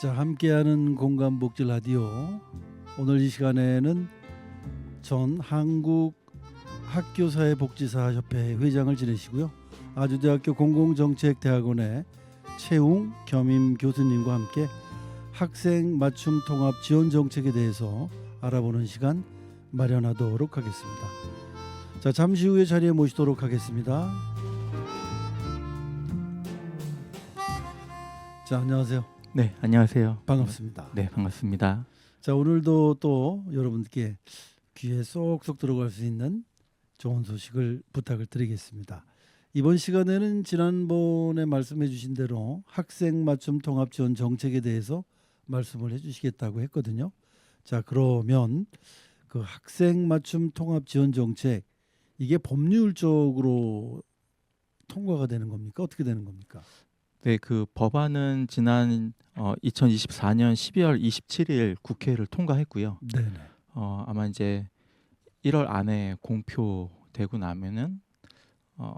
자 함께하는 공감복지 라디오 오늘 이 시간에는 전 한국 학교사회복지사 협회 회장을 지내시고요 아주대학교 공공정책대학원의 최웅 겸임 교수님과 함께 학생 맞춤 통합 지원 정책에 대해서 알아보는 시간 마련하도록 하겠습니다. 자 잠시 후에 자리에 모시도록 하겠습니다. 자 안녕하세요. 네, 안녕하세요. 반갑습니다. 네, 반갑습니다. 자 오늘도 또 여러분께 귀에 쏙쏙 들어갈 수 있는 좋은 소식을 부탁을 드리겠습니다. 이번 시간에는 지난번에 말씀해 주신 대로 학생 맞춤 통합 지원 정책에 대해서 말씀을 해 주시겠다고 했거든요. 자 그러면 그 학생 맞춤 통합 지원 정책 이게 법률적으로 통과가 되는 겁니까? 어떻게 되는 겁니까? 네, 그 법안은 지난 어, 2024년 12월 27일 국회를 통과했고요. 네네. 어, 아마 이제 1월 안에 공표되고 나면은 어,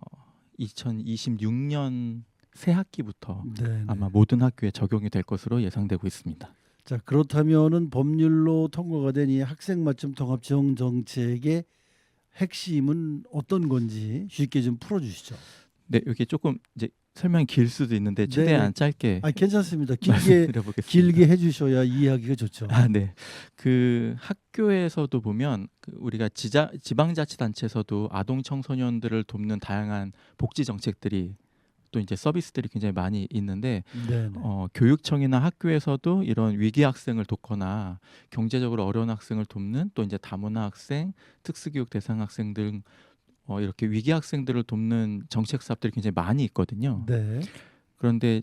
2026년 새 학기부터 네네. 아마 모든 학교에 적용이 될 것으로 예상되고 있습니다. 자 그렇다면은 법률로 통과가 된 이 학생 맞춤 통합 지원 정책의 핵심은 어떤 건지 쉽게 좀 풀어주시죠. 네, 여기 조금 이제 설명이 길 수도 있는데 최대한 네. 짧게 아 괜찮습니다. 길게 말씀드려보겠습니다. 길게 해주셔야 이해하기가 좋죠. 아, 네. 그 학교에서도 보면 그 우리가 지자, 지방자치단체에서도 아동 청소년들을 돕는 다양한 복지 정책들이 또 이제 서비스들이 굉장히 많이 있는데 네. 어, 교육청이나 학교에서도 이런 위기 학생을 돕거나 경제적으로 어려운 학생을 돕는 또 이제 다문화 학생, 특수교육 대상 학생 등 어, 이렇게 위기 학생들을 돕는 정책 사업들이 굉장히 많이 있거든요. 네. 그런데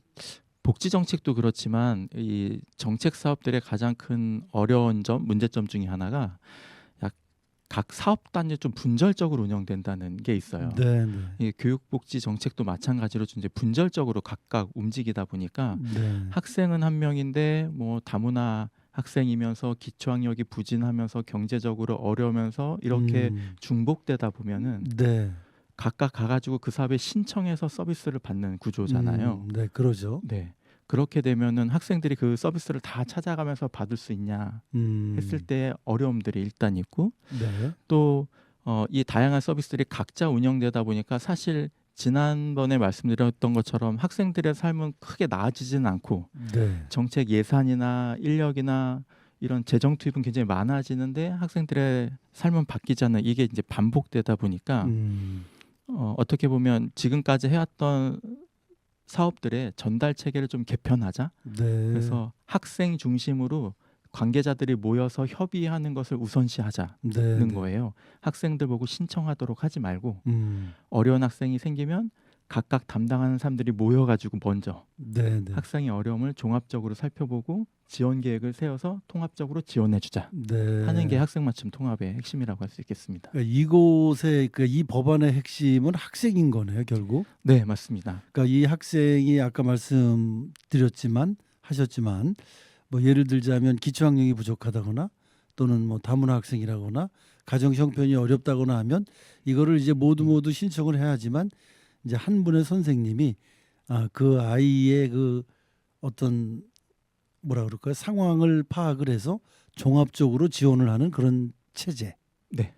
복지 정책도 그렇지만 이 정책 사업들의 가장 큰 어려운 점, 문제점 중에 하나가 약 각 사업 단위 좀 분절적으로 운영된다는 게 있어요. 네. 네. 이 교육복지 정책도 마찬가지로 좀 이제 분절적으로 각각 움직이다 보니까 네. 학생은 한 명인데 뭐 다문화 학생이면서 기초학력이 부진하면서 경제적으로 어려우면서 이렇게 음, 중복되다 보면은 네. 각각 가가지고 그 사업에 신청해서 서비스를 받는 구조잖아요. 음, 네, 그러죠. 네. 그렇게 되면은 학생들이 그 서비스를 다 찾아가면서 받을 수 있냐 음, 했을 때 어려움들이 일단 있고 네. 또 어, 이 다양한 서비스들이 각자 운영되다 보니까 사실 지난번에 말씀드렸던 것처럼 학생들의 삶은 크게 나아지지는 않고 네. 정책 예산이나 인력이나 이런 재정 투입은 굉장히 많아지는데 학생들의 삶은 바뀌지 않는 이게 이제 반복되다 보니까 음, 어, 어떻게 보면 지금까지 해왔던 사업들의 전달 체계를 좀 개편하자. 네. 그래서 학생 중심으로 관계자들이 모여서 협의하는 것을 우선시하자는 네, 네. 거예요. 학생들 보고 신청하도록 하지 말고 음, 어려운 학생이 생기면 각각 담당하는 사람들이 모여가지고 먼저 네, 네. 학생의 어려움을 종합적으로 살펴보고 지원 계획을 세워서 통합적으로 지원해주자 네. 하는 게 학생 맞춤 통합의 핵심이라고 할 수 있겠습니다. 그러니까 이곳의 그이 법안의 핵심은 학생인 거네요, 결국. 네, 맞습니다. 그러니까 이 학생이 아까 말씀드렸지만 하셨지만 뭐 예를 들자면 기초학력이 부족하다거나 또는 뭐 다문화 학생이라거나 가정 형편이 어렵다거나 하면 이거를 이제 모두 모두 신청을 해야지만 이제 한 분의 선생님이 아 그 아이의 그 어떤 뭐라 그럴까요 상황을 파악을 해서 종합적으로 지원을 하는 그런 체제. 네,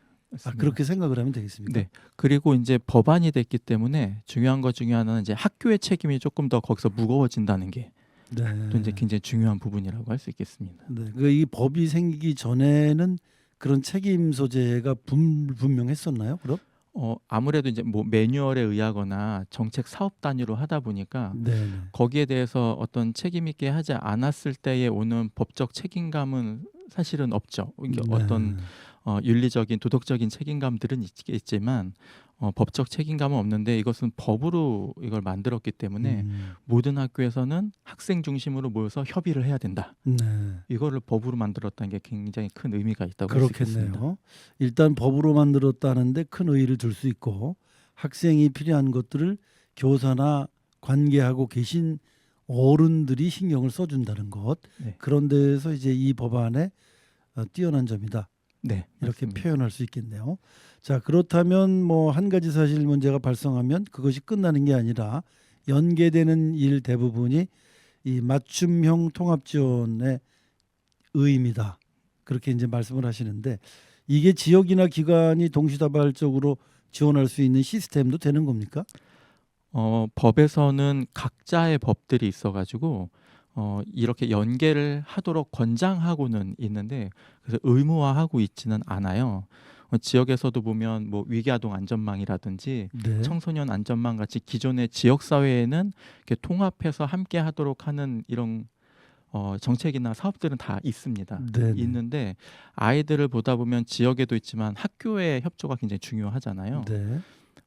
아. 그렇게 생각을 하면 되겠습니까? 네. 그리고 이제 법안이 됐기 때문에 중요한 것 중에 하나는 이제 학교의 책임이 조금 더 거기서 무거워진다는 게 또 네. 이제 굉장히 중요한 부분이라고 할 수 있겠습니다. 네, 그 이 법이 생기기 전에는 그런 책임 소재가 분, 분명했었나요? 그럼? 어, 아무래도 이제 뭐 매뉴얼에 의하거나 정책 사업 단위로 하다 보니까 네, 네. 거기에 대해서 어떤 책임 있게 하지 않았을 때에 오는 법적 책임감은 사실은 없죠. 이게 네. 어떤 어, 윤리적인 도덕적인 책임감들은 있겠지만 어, 법적 책임감은 없는데 이것은 법으로 이걸 만들었기 때문에 음, 모든 학교에서는 학생 중심으로 모여서 협의를 해야 된다. 네, 이거를 법으로 만들었다는 게 굉장히 큰 의미가 있다고. 그렇겠네요. 일단 법으로 만들었다는데 큰 의의를 둘 수 있고 학생이 필요한 것들을 교사나 관계하고 계신 어른들이 신경을 써준다는 것 네. 그런 데서 이제 이 법안의 어, 뛰어난 점이다. 네, 이렇게 맞습니다. 표현할 수 있겠네요. 자 그렇다면 뭐 한 가지 사실 문제가 발생하면 그것이 끝나는 게 아니라 연계되는 일 대부분이 이 맞춤형 통합 지원의 의미다. 그렇게 이제 말씀을 하시는데 이게 지역이나 기관이 동시다발적으로 지원할 수 있는 시스템도 되는 겁니까? 어, 법에서는 각자의 법들이 있어 가지고 어, 이렇게 연계를 하도록 권장하고는 있는데 그래서 의무화하고 있지는 않아요. 어, 지역에서도 보면 뭐 위기아동 안전망이라든지 네. 청소년 안전망 같이 기존의 지역 사회에는 이렇게 통합해서 함께 하도록 하는 이런 어, 정책이나 사업들은 다 있습니다. 네. 있는데 아이들을 보다 보면 지역에도 있지만 학교의 협조가 굉장히 중요하잖아요. 네.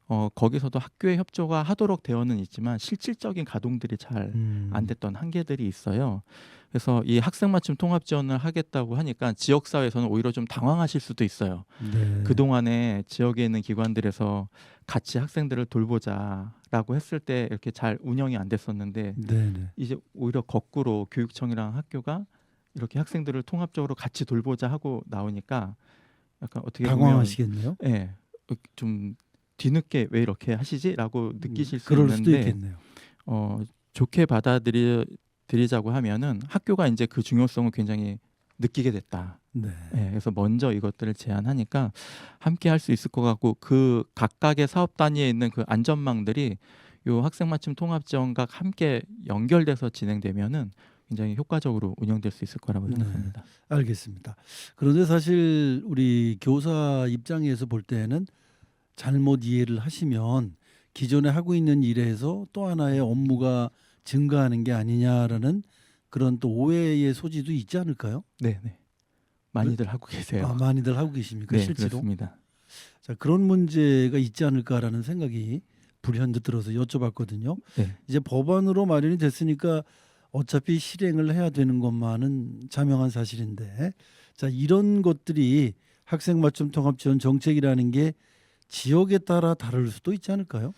어, 거기서도 학교의 협조가 하도록 되어는 있지만 실질적인 가동들이 잘안 음. 됐던 한계들이 있어요. 그래서 이 학생 맞춤 통합 지원을 하겠다고 하니까 지역 사회에서는 오히려 좀 당황하실 수도 있어요. 네. 그 동안에 지역에 있는 기관들에서 같이 학생들을 돌보자라고 했을 때 이렇게 잘 운영이 안 됐었는데 네. 네. 이제 오히려 거꾸로 교육청이랑 학교가 이렇게 학생들을 통합적으로 같이 돌보자 하고 나오니까 약간 어떻게 보면 당황하시겠네요. 예, 어, 좀 뒤늦게 왜 이렇게 하시지라고 느끼실 수 음, 그럴 수도 있는데 있겠네요. 어, 좋게 받아들이 드리자고 하면은 학교가 이제 그 중요성을 굉장히 느끼게 됐다. 네. 예, 그래서 먼저 이것들을 제안하니까 함께 할 수 있을 것 같고 그 각각의 사업 단위에 있는 그 안전망들이 요 학생 맞춤 통합 지원과 함께 연결돼서 진행되면은 굉장히 효과적으로 운영될 수 있을 거라고 네. 생각합니다. 알겠습니다. 그런데 사실 우리 교사 입장에서 볼 때는 잘못 이해를 하시면 기존에 하고 있는 일에서 또 하나의 업무가 증가하는 게 아니냐라는 그런 또 오해의 소지도 있지 않을까요? 네, 네. 많이들 하고 계세요. 아, 많이들 하고 계십니까 네, 실제로? 그렇습니다. 자 그런 문제가 있지 않을까라는 생각이 불현듯 들어서 여쭤봤거든요. 네. 이제 법안으로 마련이 됐으니까 어차피 실행을 해야 되는 것만은 자명한 사실인데 자 이런 것들이 학생 맞춤 통합 지원 정책이라는 게 지역에 따라 다를 수도 있지 않을까요?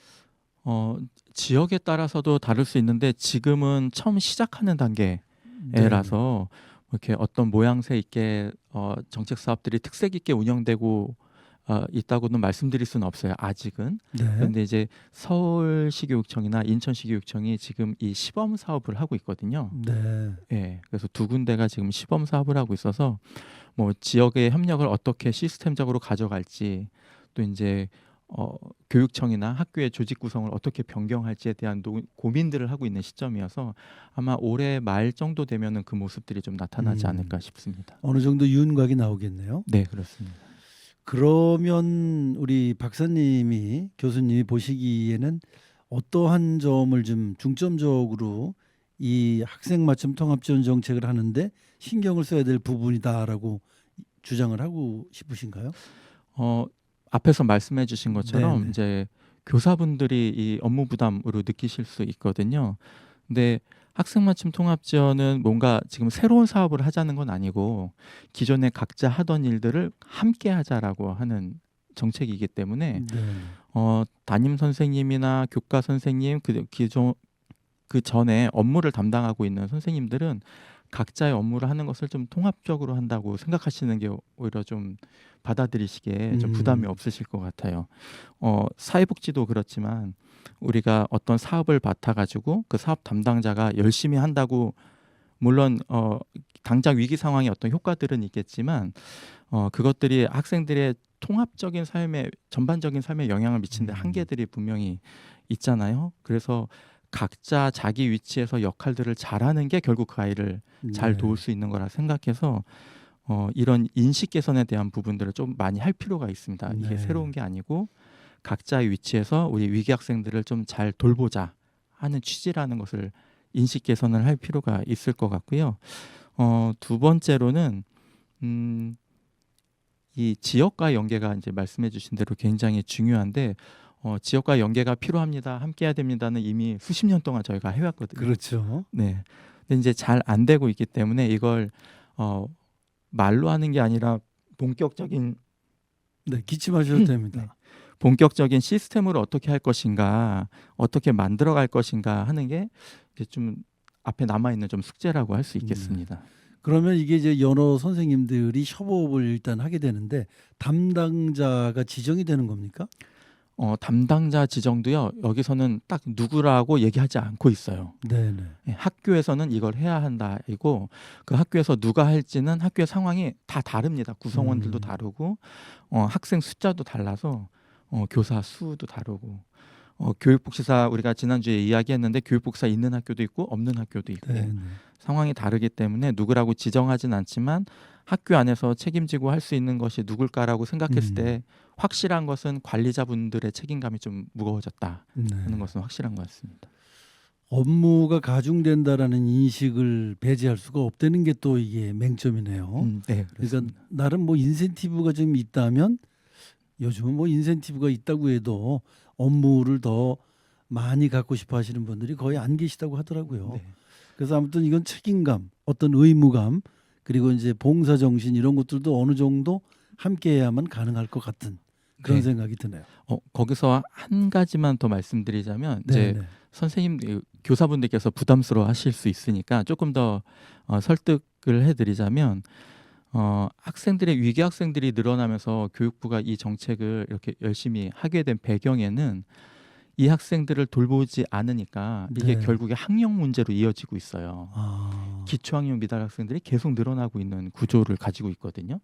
어, 지역에 따라서도 다를 수 있는데 지금은 처음 시작하는 단계 네. 에라서 이렇게 어떤 모양새 있게 어, 정책 사업들이 특색 있게 운영되고 어, 있다고는 말씀드릴 수는 없어요. 아직은. 네. 그런데 이제 서울시교육청이나 인천시교육청이 지금 이 시범 사업을 하고 있거든요. 네. 예. 그래서 두 군데가 지금 시범 사업을 하고 있어서 뭐 지역의 협력을 어떻게 시스템적으로 가져갈지 또 이제 어, 교육청이나 학교의 조직 구성을 어떻게 변경할지에 대한 노, 고민들을 하고 있는 시점이어서 아마 올해 말 정도 되면은 그 모습들이 좀 나타나지 음. 않을까 싶습니다. 어느 정도 윤곽이 나오겠네요. 네, 그렇습니다. 그러면 우리 박사님이 교수님이 보시기에는 어떠한 점을 좀 중점적으로 이 학생 맞춤 통합 지원 정책을 하는데 신경을 써야 될 부분이다라고 주장을 하고 싶으신가요? 어, 앞에서 말씀해 주신 것처럼 네네. 이제 교사분들이 이 업무 부담으로 느끼실 수 있거든요. 근데 학생 맞춤 통합 지원은 뭔가 지금 새로운 사업을 하자는 건 아니고 기존에 각자 하던 일들을 함께 하자라고 하는 정책이기 때문에 네. 어, 담임 선생님이나 교과 선생님 그 기존 그 전에 업무를 담당하고 있는 선생님들은 각자의 업무를 하는 것을 좀 통합적으로 한다고 생각하시는 게 오히려 좀 받아들이시기에 좀 음. 부담이 없으실 것 같아요. 어, 사회복지도 그렇지만 우리가 어떤 사업을 맡아 가지고 그 사업 담당자가 열심히 한다고 물론 어, 당장 위기 상황에 어떤 효과들은 있겠지만 어, 그것들이 학생들의 통합적인 삶에 전반적인 삶에 영향을 미치는데 음. 한계들이 분명히 있잖아요. 그래서 각자 자기 위치에서 역할들을 잘하는 게 결국 그 아이를 잘 네. 도울 수 있는 거라 생각해서 어, 이런 인식 개선에 대한 부분들을 좀 많이 할 필요가 있습니다. 이게 네. 새로운 게 아니고 각자의 위치에서 우리 위기 학생들을 좀 잘 돌보자 하는 취지라는 것을 인식 개선을 할 필요가 있을 것 같고요. 어, 두 번째로는 음, 이 지역과 연계가 이제 말씀해 주신 대로 굉장히 중요한데 어, 지역과 연계가 필요합니다. 함께해야 됩니다는 이미 수십 년 동안 저희가 해왔거든요. 그렇죠. 네. 근데 이제 잘 안 되고 있기 때문에 이걸 어, 말로 하는 게 아니라 본격적인 네, 기침하셔도 됩니다. 네. 본격적인 시스템으로 어떻게 할 것인가, 어떻게 만들어 갈 것인가 하는 게 좀 앞에 남아 있는 좀 숙제라고 할 수 있겠습니다. 그러면 이게 이제 여러 선생님들이 협업을 일단 하게 되는데 담당자가 지정이 되는 겁니까? 어, 담당자 지정도요. 여기서는 딱 누구라고 얘기하지 않고 있어요. 네네. 예, 학교에서는 이걸 해야 한다이고 그 학교에서 누가 할지는 학교의 상황이 다 다릅니다. 구성원들도 음. 다르고 어, 학생 숫자도 달라서 어, 교사 수도 다르고 어, 교육복지사 우리가 지난주에 이야기했는데 교육복지사 있는 학교도 있고 없는 학교도 있고 네네. 상황이 다르기 때문에 누구라고 지정하진 않지만 학교 안에서 책임지고 할 수 있는 것이 누굴까라고 생각했을 음. 때 확실한 것은 관리자분들의 책임감이 좀 무거워졌다 네. 하는 것은 확실한 것 같습니다. 업무가 가중된다라는 인식을 배제할 수가 없다는 게 또 이게 맹점이네요. 음, 네, 그러니까. 나름 뭐 인센티브가 좀 있다면 요즘은 뭐 인센티브가 있다고 해도 업무를 더 많이 갖고 싶어 하시는 분들이 거의 안 계시다고 하더라고요. 네. 그래서 아무튼 이건 책임감, 어떤 의무감, 그리고 이제 봉사 정신 이런 것들도 어느 정도 함께 해야만 가능할 것 같은 그런 네. 생각이 드네요. 어, 거기서 한 가지만 더 말씀드리자면 이제 네, 네. 선생님 그 교사분들께서 부담스러워 하실 수 있으니까 조금 더 어, 설득을 해드리자면 어, 학생들의 위기 학생들이 늘어나면서 교육부가 이 정책을 이렇게 열심히 하게 된 배경에는 이 학생들을 돌보지 않으니까 이게 네. 결국에 학력 문제로 이어지고 있어요. 아, 기초학력 미달 학생들이 계속 늘어나고 있는 구조를 가지고 있거든요.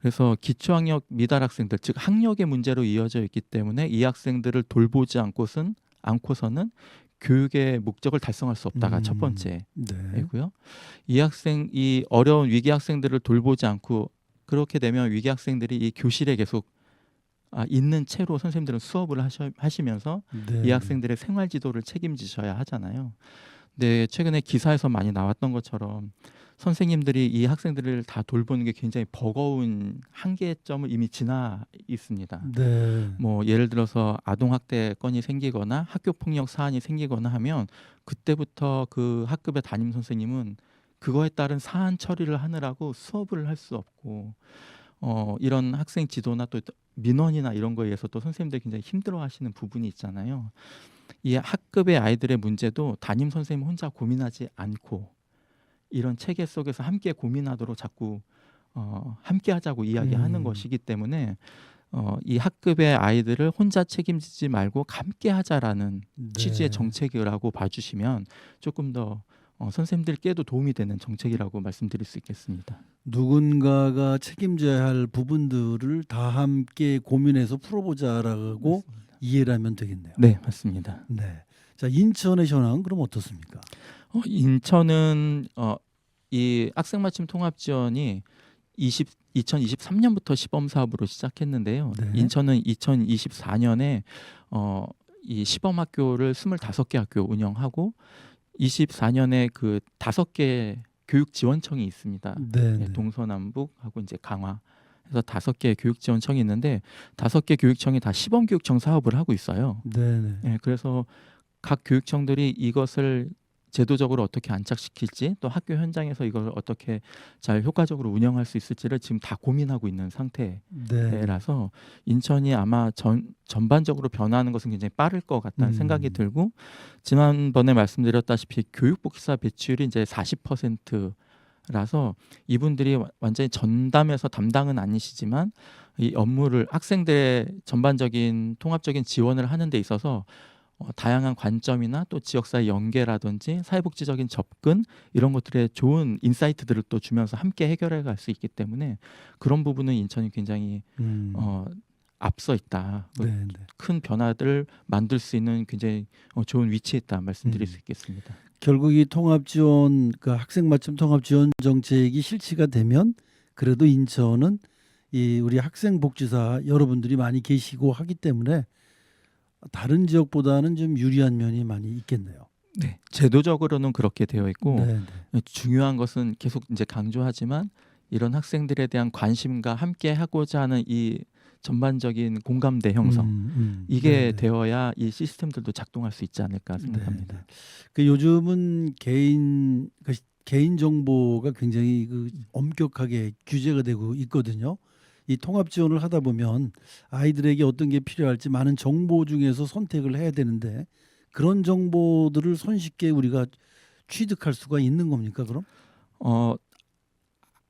그래서 기초학력 미달 학생들 즉 학력의 문제로 이어져 있기 때문에 이 학생들을 돌보지 않고선 않고서는 교육의 목적을 달성할 수 없다가 음. 첫 번째 네. 고요. 이 학생 이 어려운 위기 학생들을 돌보지 않고 그렇게 되면 위기 학생들이 이 교실에 계속 아, 있는 채로 선생님들은 수업을 하셔, 하시면서 네. 이 학생들의 생활 지도를 책임지셔야 하잖아요. 근데 최근에 기사에서 많이 나왔던 것처럼 선생님들이 이 학생들을 다 돌보는 게 굉장히 버거운 한계점을 이미 지나 있습니다. 네. 뭐 예를 들어서 아동 학대 건이 생기거나 학교 폭력 사안이 생기거나 하면 그때부터 그 학급의 담임 선생님은 그거에 따른 사안 처리를 하느라고 수업을 할 수 없고 어 이런 학생 지도나 또 민원이나 이런 거에 의해서 또 선생님들이 굉장히 힘들어하시는 부분이 있잖아요. 이 학급의 아이들의 문제도 담임 선생님 혼자 고민하지 않고 이런 체계 속에서 함께 고민하도록 자꾸 어, 함께 하자고 이야기하는 음. 것이기 때문에 어, 이 학급의 아이들을 혼자 책임지지 말고 함께 하자라는 네. 취지의 정책이라고 봐주시면 조금 더 어, 선생님들께도 도움이 되는 정책이라고 말씀드릴 수 있겠습니다. 누군가가 책임져야 할 부분들을 다 함께 고민해서 풀어보자라고 이해를 하면 되겠네요. 네, 맞습니다. 네. 자 인천의 현황 그럼 어떻습니까? 어, 인천은 어, 이 학생 맞춤 통합 지원이 20 2023년부터 시범 사업으로 시작했는데요. 네. 인천은 2024년에 어, 이 시범 학교를 25개 학교 운영하고 24년에 그 다섯 개 교육 지원청이 있습니다. 네. 예, 네. 동서남북하고 이제 강화 해서 다섯 개 교육 지원청이 있는데 다섯 개 교육청이 다 시범 교육청 사업을 하고 있어요. 네. 네. 예, 그래서 각 교육청들이 이것을 제도적으로 어떻게 안착시킬지 또 학교 현장에서 이걸 어떻게 잘 효과적으로 운영할 수 있을지를 지금 다 고민하고 있는 네. 상태라서 인천이 아마 전 전반적으로 변화하는 것은 굉장히 빠를 것 같다는 음. 생각이 들고 지난번에 말씀드렸다시피 교육복지사 배출이 이제 40%라서 이분들이 와- 완전히 전담해서 담당은 아니시지만 이 업무를 학생들의 전반적인 통합적인 지원을 하는 데 있어서 어, 다양한 관점이나 또 지역사회 연계라든지 사회복지적인 접근 이런 것들에 좋은 인사이트들을 또 주면서 함께 해결해 갈 수 있기 때문에 그런 부분은 인천이 굉장히 음. 어, 앞서 있다. 네. 네. 큰 변화들을 만들 수 있는 굉장히 어, 좋은 위치에 있다 말씀드릴 음. 수 있겠습니다. 결국 이 통합 지원 그 학생 맞춤 통합 지원 정책이 실시가 되면 그래도 인천은 이 우리 학생 복지사 여러분들이 많이 계시고 하기 때문에 다른 지역보다는 좀 유리한 면이 많이 있겠네요. 네, 제도적으로는 그렇게 되어 있고 네, 네. 중요한 것은 계속 이제 강조하지만 이런 학생들에 대한 관심과 함께 하고자 하는 이 전반적인 공감대 형성 음, 음. 이게 네, 네. 되어야 이 시스템들도 작동할 수 있지 않을까 생각합니다. 네, 네. 그 요즘은 개인 그 개인 정보가 굉장히 그 엄격하게 규제가 되고 있거든요. 이 통합 지원을 하다 보면 아이들에게 어떤 게 필요할지 많은 정보 중에서 선택을 해야 되는데 그런 정보들을 손쉽게 우리가 취득할 수가 있는 겁니까? 그럼? 어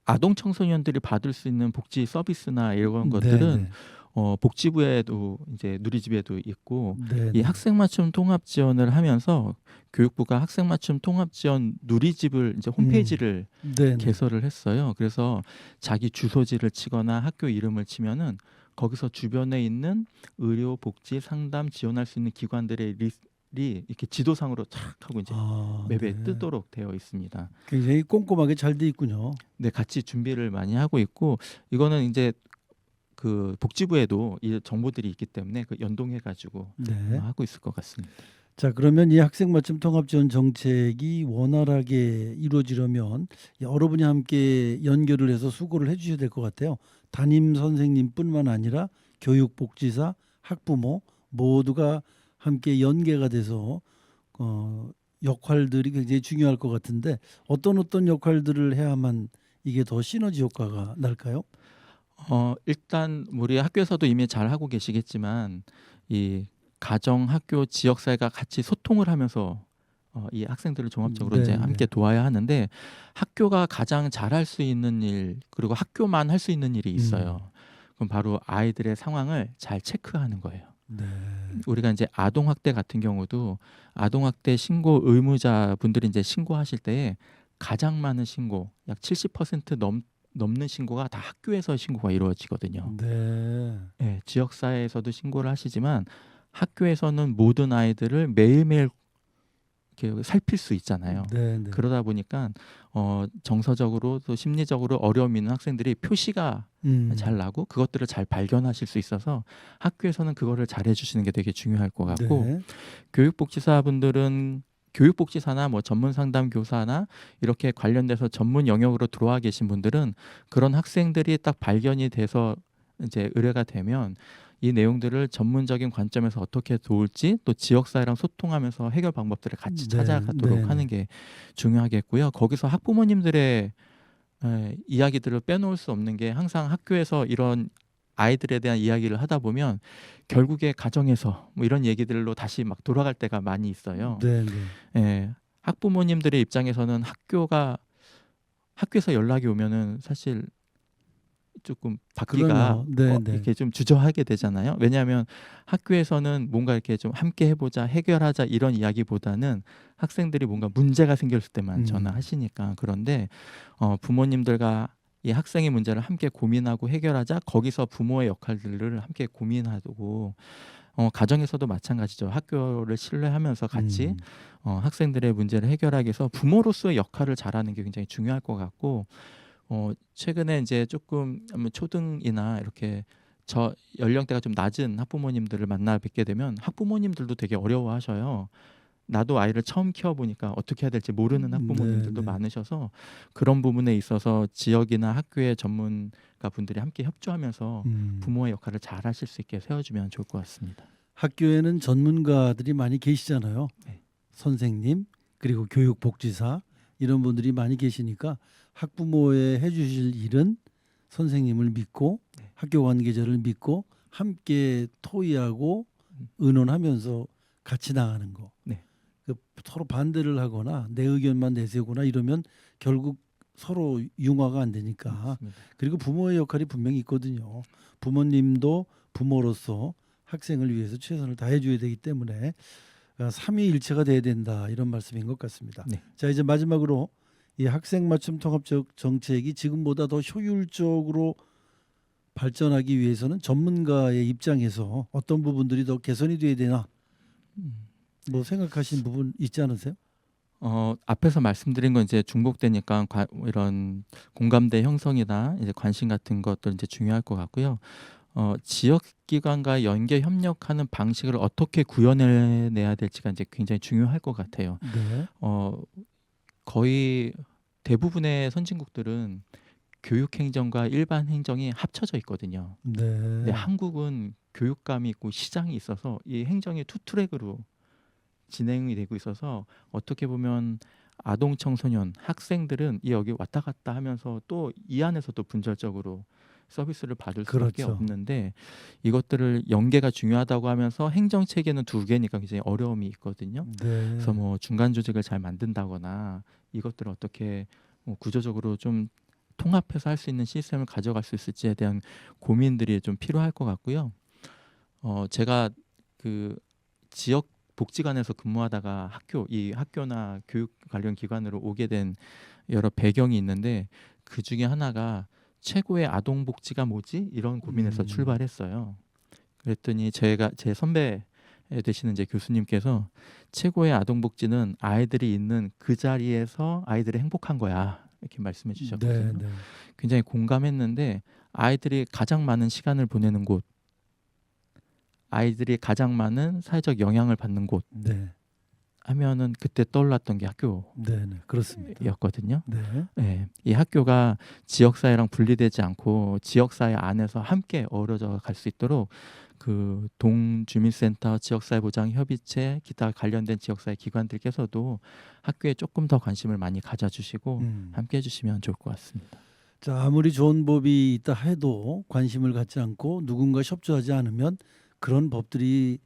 아동 청소년들이 받을 수 있는 복지 서비스나 이런 네, 것들은 네. 어, 복지부에도 이제 누리집에도 있고 네. 이 학생 맞춤 통합 지원을 하면서 교육부가 학생 맞춤 통합 지원 누리집을 이제 홈페이지를 네. 개설을 했어요. 그래서 자기 주소지를 치거나 학교 이름을 치면은 거기서 주변에 있는 의료, 복지, 상담 지원할 수 있는 기관들의 리스트이 이렇게 지도상으로 착 하고 이제 아, 맵에 네. 뜨도록 되어 있습니다. 굉장히 꼼꼼하게 잘 돼 있군요. 네, 같이 준비를 많이 하고 있고 이거는 이제 그 복지부에도 이 정보들이 있기 때문에 그 연동해 가지고 네. 하고 있을 것 같습니다. 자 그러면 이 학생 맞춤 통합 지원 정책이 원활하게 이루어지려면 여러분이 함께 연결을 해서 수고를 해주셔야 될 것 같아요. 담임 선생님뿐만 아니라 교육복지사, 학부모 모두가 함께 연계가 돼서 어, 역할들이 굉장히 중요할 것 같은데 어떤 어떤 역할들을 해야만 이게 더 시너지 효과가 날까요? 어, 일단 우리 학교에서도 이미 잘 하고 계시겠지만 이 가정, 학교, 지역 사회가 같이 소통을 하면서 어, 이 학생들을 종합적으로 네, 이제 네. 함께 도와야 하는데 학교가 가장 잘할 수 있는 일 그리고 학교만 할 수 있는 일이 있어요. 그럼 바로 아이들의 상황을 잘 체크하는 거예요. 네. 우리가 이제 아동 학대 같은 경우도 아동 학대 신고 의무자 분들이 이제 신고하실 때에 가장 많은 신고 약 70% 넘, 넘는 신고가 다 학교에서 신고가 이루어지거든요. 네. 예, 지역 사회에서도 신고를 하시지만 학교에서는 모든 아이들을 매일매일 이렇게 살필 수 있잖아요. 네. 네. 그러다 보니까 어, 정서적으로 또 심리적으로 어려움 있는 학생들이 표시가 음. 잘 나고 그것들을 잘 발견하실 수 있어서 학교에서는 그거를 잘 해주시는 게 되게 중요할 것 같고 네. 교육복지사분들은 교육복지사나 뭐 전문 상담 교사나 이렇게 관련돼서 전문 영역으로 들어와 계신 분들은 그런 학생들이 딱 발견이 돼서 이제 의뢰가 되면 이 내용들을 전문적인 관점에서 어떻게 도울지 또 지역 사회랑 소통하면서 해결 방법들을 같이 네, 찾아가도록 네, 하는 게 중요하겠고요. 거기서 학부모님들의 에, 이야기들을 빼놓을 수 없는 게 항상 학교에서 이런 아이들에 대한 이야기를 하다 보면 결국에 가정에서 뭐 이런 얘기들로 다시 막 돌아갈 때가 많이 있어요. 네. 네. 예, 학부모님들의 입장에서는 학교가 학교에서 연락이 오면은 사실 조금 받기가. 네, 어, 네. 이렇게 좀 주저하게 되잖아요. 왜냐하면 학교에서는 뭔가 이렇게 좀 함께 해보자, 해결하자 이런 이야기보다는 학생들이 뭔가 문제가 생겼을 때만 음. 전화하시니까 그런데 어, 부모님들과 이 학생의 문제를 함께 고민하고 해결하자 거기서 부모의 역할들을 함께 고민하고 어, 가정에서도 마찬가지죠. 학교를 신뢰하면서 같이 음. 어, 학생들의 문제를 해결하기 위해서 부모로서의 역할을 잘하는 게 굉장히 중요할 것 같고 어, 최근에 이제 조금 뭐 초등이나 이렇게 저 연령대가 좀 낮은 학부모님들을 만나 뵙게 되면 학부모님들도 되게 어려워하셔요. 나도 아이를 처음 키워보니까 어떻게 해야 될지 모르는 학부모님들도 네, 네. 많으셔서 그런 부분에 있어서 지역이나 학교의 전문가 분들이 함께 협조하면서 음. 부모의 역할을 잘 하실 수 있게 세워주면 좋을 것 같습니다. 학교에는 전문가들이 많이 계시잖아요. 네. 선생님 그리고 교육복지사 이런 분들이 많이 계시니까 학부모의 해주실 일은 선생님을 믿고 네. 학교 관계자를 믿고 함께 토의하고 음. 의논하면서 같이 나가는 거. 네. 그 서로 반대를 하거나 내 의견만 내세우거나 이러면 결국 서로 융화가 안 되니까 맞습니다. 그리고 부모의 역할이 분명히 있거든요. 부모님도 부모로서 학생을 위해서 최선을 다해줘야 되기 때문에 아, 삼위일체가 돼야 된다 이런 말씀인 것 같습니다. 네. 자 이제 마지막으로 이 학생 맞춤 통합적 정책이 지금보다 더 효율적으로 발전하기 위해서는 전문가의 입장에서 어떤 부분들이 더 개선이 돼야 되나 음. 뭐 생각하시는 부분 있지 않으세요? 어, 앞에서 말씀드린 건 이제 중복되니까 관- 이런 공감대 형성이나 이제 관심 같은 것들 이제 중요할 것 같고요. 어, 지역 기관과 연계 협력하는 방식을 어떻게 구현해내야 될지가 이제 굉장히 중요할 것 같아요. 네. 어, 거의 대부분의 선진국들은 교육 행정과 일반 행정이 합쳐져 있거든요. 네. 근데 한국은 교육감이 있고 시장이 있어서 이 행정이 투 트랙으로 진행이 되고 있어서 어떻게 보면 아동 청소년 학생들은 이 여기 왔다 갔다 하면서 또 이 안에서도 분절적으로 서비스를 받을 수밖에 그렇죠. 없는데 이것들을 연계가 중요하다고 하면서 행정 체계는 두 개니까 굉장히 어려움이 있거든요. 네. 그래서 뭐 중간 조직을 잘 만든다거나 이것들을 어떻게 뭐 구조적으로 좀 통합해서 할 수 있는 시스템을 가져갈 수 있을지에 대한 고민들이 좀 필요할 것 같고요. 어 제가 그 지역 복지관에서 근무하다가 학교 이 학교나 교육 관련 기관으로 오게 된 여러 배경이 있는데 그 중에 하나가 최고의 아동 복지가 뭐지 이런 고민에서 음. 출발했어요. 그랬더니 제가 제 선배 되시는 이제 교수님께서 최고의 아동 복지는 아이들이 있는 그 자리에서 아이들이 행복한 거야 이렇게 말씀해 주셨거든요. 네, 네. 굉장히 공감했는데 아이들이 가장 많은 시간을 보내는 곳, 아이들이 가장 많은 사회적 영향을 받는 곳 네. 하면은 그때 떠올랐던 게 네, 네. 그렇습니다. 학교였거든요. 네. 네, 이 학교가 지역 사회랑 분리되지 않고 지역 사회 안에서 함께 어우러져 갈 수 있도록 그 동주민센터, 지역사회 보장 협의체, 기타 관련된 지역사회 기관들께서도 학교에 조금 더 관심을 많이 가져주시고 음. 함께 해주시면 좋을 것 같습니다. 자, 아무리 좋은 법이 있다 해도 관심을 갖지 않고 누군가 협조하지 않으면 그런 법들이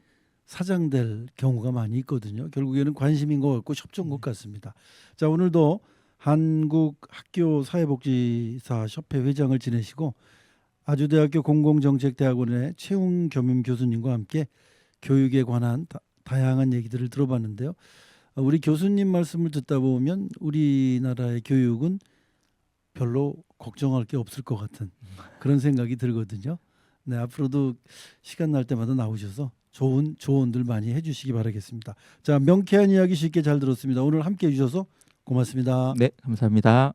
사장될 경우가 많이 있거든요. 결국에는 관심인 것 같고 협조인 것 같습니다. 자, 오늘도 한국 학교 사회복지사 협회 회장을 지내시고 아주대학교 공공정책대학원의 최웅 겸임 교수님과 함께 교육에 관한 다, 다양한 얘기들을 들어봤는데요. 어, 우리 교수님 말씀을 듣다 보면 우리나라의 교육은 별로 걱정할 게 없을 것 같은 그런 생각이 들거든요. 네, 앞으로도 시간 날 때마다 나오셔서 좋은 조언들 많이 해주시기 바라겠습니다. 자, 명쾌한 이야기 쉽게 잘 들었습니다. 오늘 함께 해주셔서 고맙습니다. 네, 감사합니다.